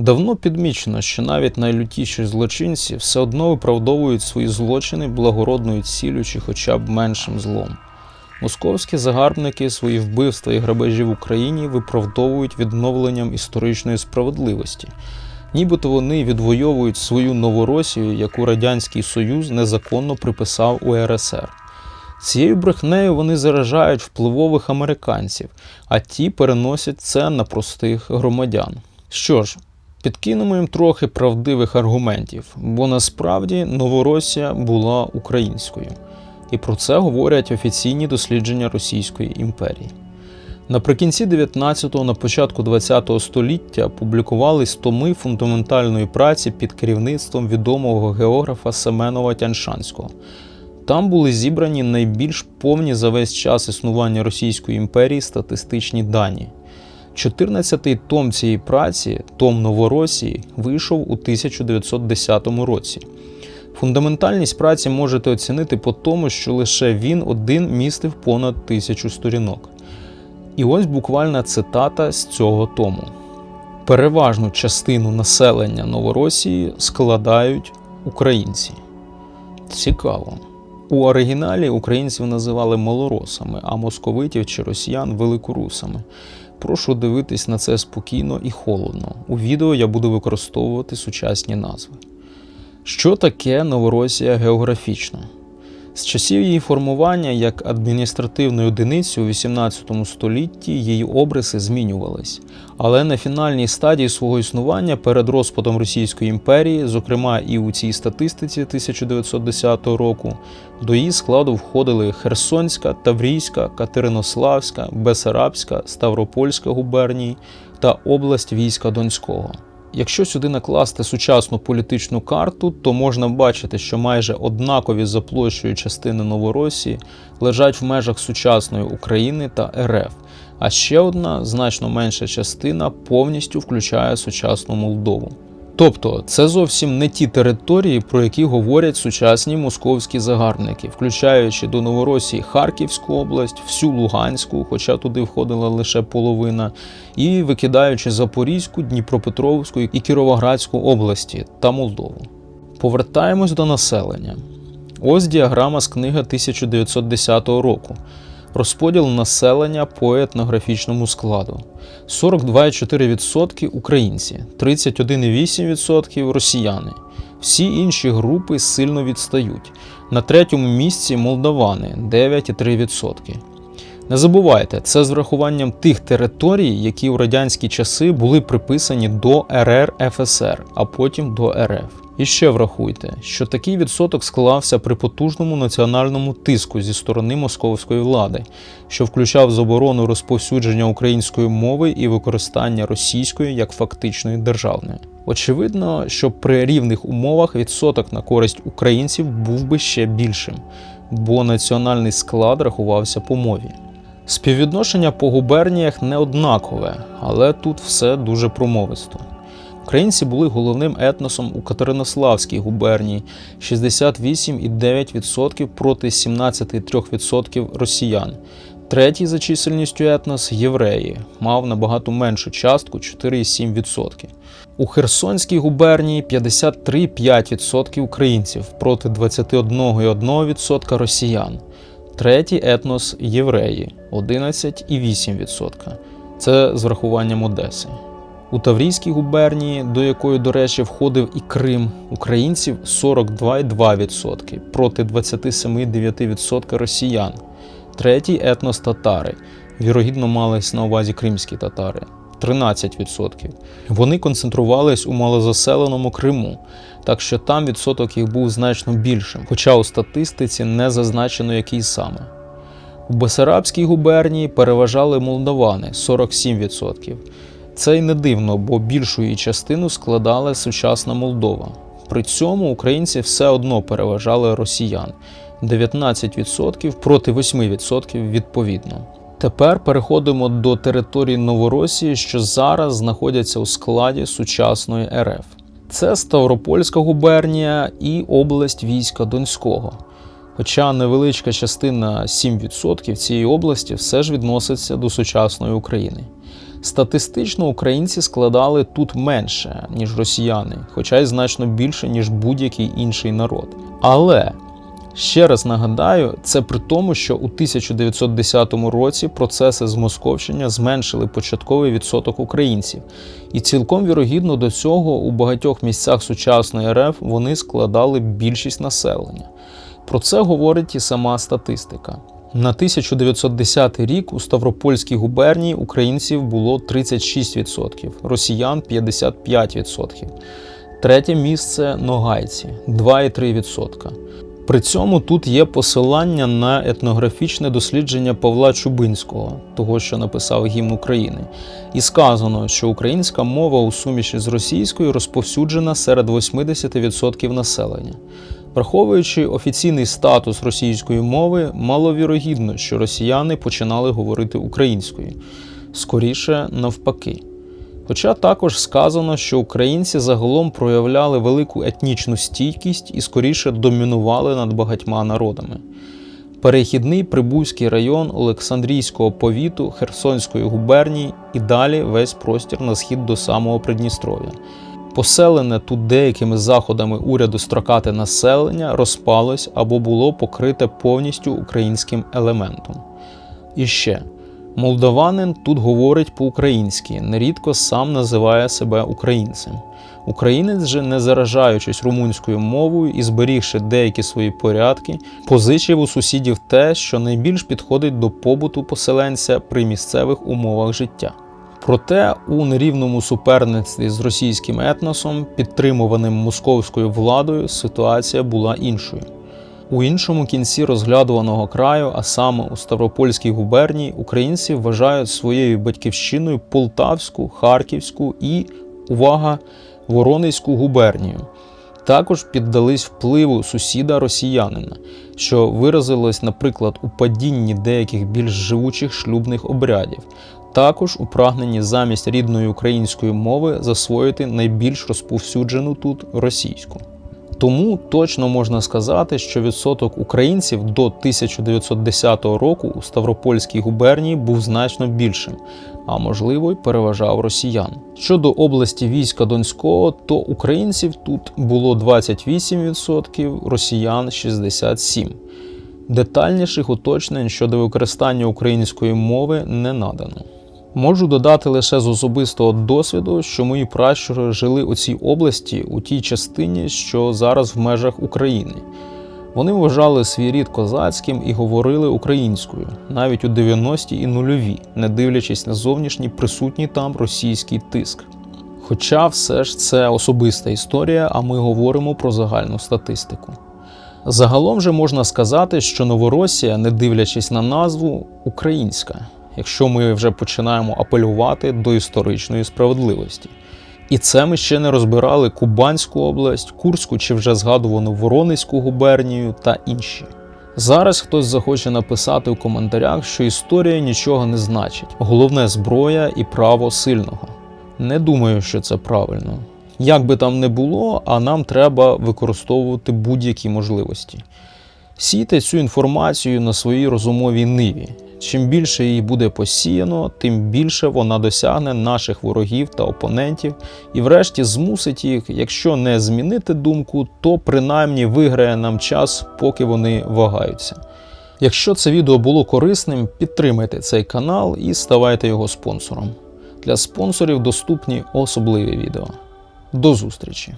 Давно підмічено, що навіть найлютіші злочинці все одно виправдовують свої злочини благородною ціллю чи хоча б меншим злом. Московські загарбники свої вбивства і грабежі в Україні виправдовують відновленням історичної справедливості, нібито вони відвоюють свою Новоросію, яку Радянський Союз незаконно приписав УРСР. Цією брехнею вони заражають впливових американців, а ті переносять це на простих громадян. Що ж, підкинемо їм трохи правдивих аргументів, бо насправді Новоросія була українською, і про це говорять офіційні дослідження Російської імперії. Наприкінці 19-го, на початку 20-го століття публікувались томи фундаментальної праці під керівництвом відомого географа Семенова Тяньшанського. Там були зібрані найбільш повні за весь час існування Російської імперії статистичні дані. 14-й том цієї праці, том Новоросії, вийшов у 1910 році. Фундаментальність праці можете оцінити по тому, що лише він один містив понад тисячу сторінок. І ось буквальна цитата з цього тому: переважну частину населення Новоросії складають українці. Цікаво. У оригіналі українців називали малоросами, а московитів чи росіян великорусами. Прошу дивитись на це спокійно і холодно. У відео я буду використовувати сучасні назви. Що таке Новоросія географічно? З часів її формування як адміністративної одиниці у 18 столітті її обриси змінювались, але на фінальній стадії свого існування перед розпадом Російської імперії, зокрема і у цій статистиці 1910 року, до її складу входили Херсонська, Таврійська, Катеринославська, Бесарабська, Ставропольська губернії та область війська Донського. Якщо сюди накласти сучасну політичну карту, то можна бачити, що майже однакові за площею частини Новоросії лежать в межах сучасної України та РФ, а ще одна значно менша частина повністю включає сучасну Молдову. Тобто це зовсім не ті території, про які говорять сучасні московські загарбники, включаючи до Новоросії Харківську область, всю Луганську, хоча туди входила лише половина, і викидаючи Запорізьку, Дніпропетровську і Кіровоградську області та Молдову. Повертаємось до населення. Ось діаграма з книги 1910 року. Розподіл населення по етнографічному складу: 42,4% українці, 31,8% росіяни. Всі інші групи сильно відстають. На третьому місці молдавани 9,3%. Не забувайте, це з врахуванням тих територій, які в радянські часи були приписані до РР ФСР, а потім до РФ. І ще врахуйте, що такий відсоток склався при потужному національному тиску зі сторони московської влади, що включав заборону розповсюдження української мови і використання російської як фактичної державної. Очевидно, що при рівних умовах відсоток на користь українців був би ще більшим, бо національний склад рахувався по мові. Співвідношення по губерніях не однакове, але тут все дуже промовисто. Українці були головним етносом у Катеринославській губернії 68,9% проти 17,3% росіян. Третій за чисельністю етнос євреї мав набагато меншу частку 4,7%. У Херсонській губернії 53,5% українців проти 21,1% росіян. Третій етнос євреї 11,8%. Це з врахуванням Одеси. У Таврійській губернії, до якої, до речі, входив і Крим, українців 42,2% проти 27,9% росіян. Третій етнос татари. Вірогідно мались на увазі кримські татари 13%. Вони концентрувались у малозаселеному Криму, так що там відсоток їх був значно більшим, хоча у статистиці не зазначено який саме. У Бесарабській губернії переважали молдавани 47%. Це й не дивно, бо більшу її частину складала сучасна Молдова. При цьому українці все одно переважали росіян 19% проти 8% відповідно. Тепер переходимо до території Новоросії, що зараз знаходяться у складі сучасної РФ. Це Ставропольська губернія і область війська Донського. Хоча невеличка частина 7% цієї області все ж відноситься до сучасної України. Статистично українці складали тут менше, ніж росіяни, хоча й значно більше, ніж будь-який інший народ. Але ще раз нагадаю, це при тому, що у 1910 році процеси змосковщення зменшили початковий відсоток українців, і цілком вірогідно до цього у багатьох місцях сучасної РФ вони складали більшість населення. Про це говорить і сама статистика. На 1910 рік у Ставропольській губернії українців було 36%, росіян 55%. Третє місце ногайці 2,3%. При цьому тут є посилання на етнографічне дослідження Павла Чубинського, того, що написав гімн України, і сказано, що українська мова у суміші з російською розповсюджена серед 80% населення. Враховуючи офіційний статус російської мови, маловірогідно, що росіяни починали говорити українською, скоріше навпаки. Хоча також сказано, що українці загалом проявляли велику етнічну стійкість і скоріше домінували над багатьма народами. Перехідний Прибузький район Олександрійського повіту Херсонської губернії і далі весь простір на схід до самого Придністров'я. Поселене тут деякими заходами уряду строкате населення розпалось або було покрите повністю українським елементом. І ще молдаванин тут говорить по-українськи, нерідко сам називає себе українцем. Українець же, не заражаючись румунською мовою і зберігши деякі свої порядки, позичив у сусідів те, що найбільш підходить до побуту поселенця при місцевих умовах життя. Проте у нерівному суперництві з російським етносом, підтримуваним московською владою, ситуація була іншою. У іншому кінці розглядуваного краю, а саме у Ставропольській губернії, українці вважають своєю батьківщиною Полтавську, Харківську і, увага, Воронезьку губернію. Також піддались впливу сусіда росіянина, що виразилось, наприклад, у падінні деяких більш живучих шлюбних обрядів, також у прагненні замість рідної української мови засвоїти найбільш розповсюджену тут російську. Тому точно можна сказати, що відсоток українців до 1910 року у Ставропольській губернії був значно більшим, а можливо й переважав росіян. Щодо області війська Донського, то українців тут було 28%, росіян 67%. Детальніших уточнень щодо використання української мови не надано. Можу додати лише з особистого досвіду, що мої пращури жили у цій області у тій частині, що зараз в межах України. Вони вважали свій рід козацьким і говорили українською, навіть у 90-ті і нульові, не дивлячись на зовнішній присутній там російський тиск. Хоча все ж це особиста історія, а ми говоримо про загальну статистику. Загалом же можна сказати, що Новоросія, не дивлячись на назву, українська якщо ми вже починаємо апелювати до історичної справедливості. І це ми ще не розбирали Кубанську область, Курську чи вже згадувану Воронезьку губернію та інші. Зараз хтось захоче написати у коментарях, що історія нічого не значить, головне зброя і право сильного. Не думаю, що це правильно. Як би там не було, а нам треба використовувати будь-які можливості. Сійте цю інформацію на своїй розумовій ниві. Чим більше її буде посіяно, тим більше вона досягне наших ворогів та опонентів, і, врешті, змусить їх, якщо не змінити думку, то принаймні виграє нам час, поки вони вагаються. Якщо це відео було корисним, підтримайте цей канал і ставайте його спонсором. Для спонсорів доступні особливі відео. До зустрічі!